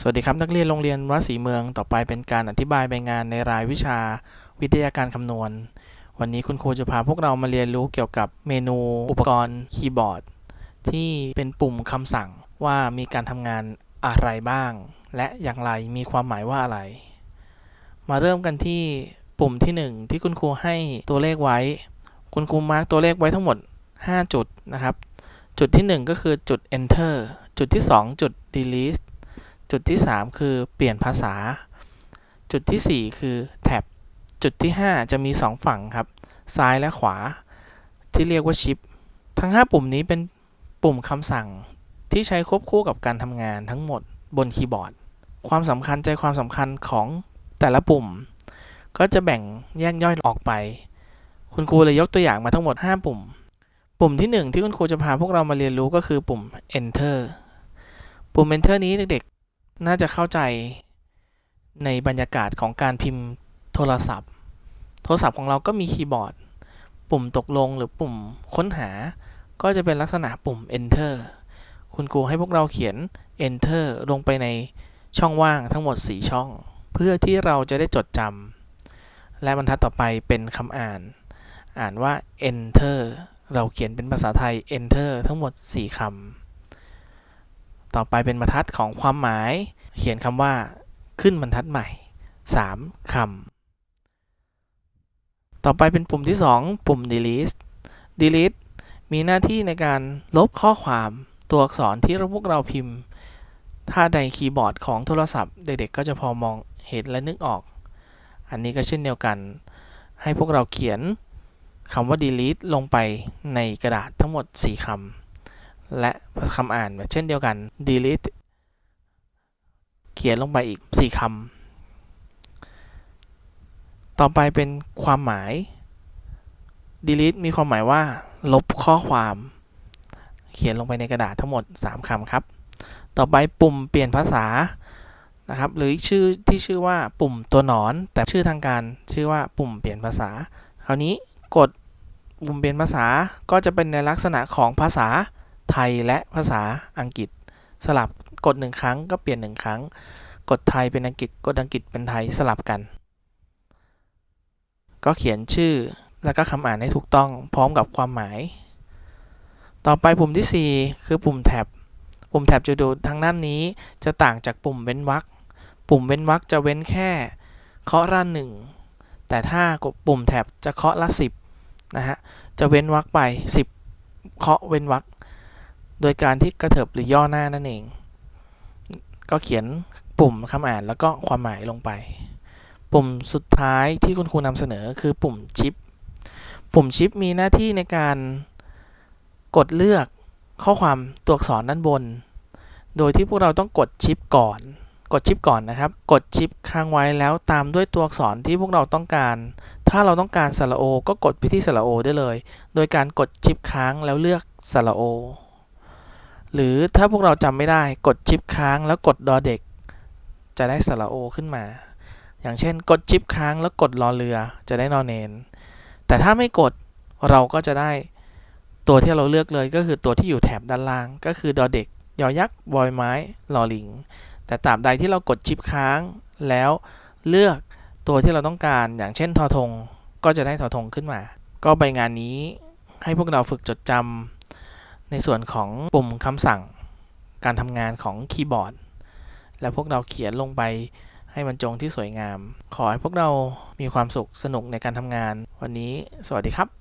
สวัสดีครับนักเรียนโรงเรียนวัดศรีเมืองต่อไปเป็นการอธิบายใบงานในรายวิชาวิทยาการคำนวณ วันนี้คุณครูจะพาพวกเรามาเรียนรู้เกี่ยวกับเมนูอุปกรณ์คีย์บอร์ด ที่เป็นปุ่มคำสั่งว่ามีการทำงานอะไรบ้าง และอย่างไรมีความหมายว่าอะไร มาเริ่มกันที่ปุ่มที่หนึ่งที่คุณครูให้ตัวเลขไว้ คุณครูมาร์กตัวเลขไว้ทั้งหมด 5 จุดนะครับ จุดที่ 1 ก็คือจุด enter จุดที่ 2 จุด delete จุดที่ 3 คือเปลี่ยนภาษา จุดทีสี่ 4 คือแท็บ จุดที่ 5 จะมี 2 ฝั่งครับ ซ้ายและขวา ที่เรียกว่าชิป ทั้ง 5 ปุ่มนี้เป็นปุ่มคำสั่งที่ใช้ควบคู่กับการทำงานทั้งหมดบนคีย์บอร์ด ความสำคัญใจความสำคัญของแต่ละปุ่ม ก็จะแบ่งแยกย่อยออกไป คุณครูเลยยกตัวอย่างมาทั้งหมด 5 ปุ่ม ปุ่มที่ 1 ที่คุณครูจะพาพวกเรามาเรียนรู้ก็คือปุ่ม enter ปุ่ม enter นี้เด็ก น่าจะเข้าใจในบรรยากาศของการพิมพ์โทรศัพท์ โทรศัพท์ของเราก็มีคีย์บอร์ด ปุ่มตกลงหรือปุ่มค้นหา ก็จะเป็นลักษณะปุ่ม enter คุณครูให้พวกเราเขียน enter ลงไปในช่องว่างทั้งหมด 4 ช่อง เพื่อที่เราจะได้จดจำและบรรทัดต่อไปเป็นคำอ่าน อ่านว่า enter เราเขียนเป็นภาษาไทย enter ทั้งหมด 4คำ ต่อไปเป็นบรรทัดของความหมาย เขียนคำว่า ขึ้นบรรทัดใหม่ 3คำต่อไปเป็นปุ่มที่ 2 ปุ่ม delete delete มีหน้าที่ในการลบข้อความตัวอักษรที่พวกเราพิมพ์ ถ้าในคีย์บอร์ดของโทรศัพท์ เด็กๆ ก็จะพอมองเห็นและนึกออก อันนี้ก็เช่นเดียวกัน ให้พวกเราเขียนคำว่า delete ลงไปในกระดาษทั้งหมด 4คำ และคำอ่านแบบเช่นเดียวกัน delete เขียนลงไปอีก 4คำต่อไปเป็นความหมาย delete มีความหมายว่า ลบข้อความ เขียนลงไปในกระดาษทั้งหมด 3คำครับ ต่อไปปุ่มเปลี่ยนภาษานะครับหรือชื่อที่ชื่อว่าปุ่มตัวหนอน แต่ชื่อทางการชื่อว่าปุ่มเปลี่ยนภาษา คราวนี้กดปุ่มเปลี่ยนภาษาก็จะเป็นในลักษณะของภาษา ไทยและภาษาอังกฤษ สลับกดหนึ่งครั้งก็เปลี่ยนหนึ่งครั้ง กดไทยเป็นอังกฤษ กดอังกฤษเป็นไทยสลับกัน ก็เขียนชื่อแล้วก็คำอ่านให้ถูกต้องพร้อมกับความหมาย ต่อไปปุ่มที่ 4 คือปุ่มแท็บ ปุ่มแท็บจะดูทางด้านนี้จะต่างจากปุ่มเว้นวรรค ปุ่มเว้นวรรคจะเว้นแค่เคาะละหนึ่ง แต่ถ้ากดปุ่มแท็บจะเคาะละ 10นะฮะ จะเว้นวรรคไป 10 เคาะเว้นวรรค โดยการที่กระเถิบหรือย่อหน้านั่นเอง ก็เขียนปุ่มคำอ่านแล้วก็ความหมายลงไป ปุ่มสุดท้ายที่คุณครูนำเสนอคือปุ่มชิป ปุ่มชิปมีหน้าที่ในการกดเลือกข้อความตัวอักษรด้านบน โดยที่พวกเราต้องกดชิปก่อน กดชิปก่อนนะครับ กดชิปค้างไว้แล้วตามด้วยตัวอักษรที่พวกเราต้องการ ถ้าเราต้องการสระโอ ก็กดไปที่สระโอได้เลย โดยการกดชิปค้างแล้วเลือกสระโอ หรือถ้าพวกเราจำไม่ได้กดชิปค้างแล้วกดดอเด็ก จะได้สระโอขึ้นมา อย่างเช่น กดชิปค้างแล้วกดรอเรือจะได้นอนเนน แต่ถ้าไม่กดเราก็จะได้ตัวที่เราเลือกเลยก็คือตัวที่อยู่แถบด้านล่าง ก็คือดอเด็กยอยักษ์บอยไม้ลอลิง แต่ตราบใดที่เรากดชิปค้าง แล้วเลือกตัวที่เราต้องการอย่างเช่นทอทง ก็จะได้ทอทงขึ้นมา ก็ใบงานนี้ให้พวกเราฝึกจดจำ ในส่วนของปุ่มคำสั่งการทำงานของคีย์บอร์ด และพวกเราเขียนลงไปให้บรรจงที่สวยงาม ขอให้พวกเรามีความสุขสนุกในการทำงาน วันนี้สวัสดีครับ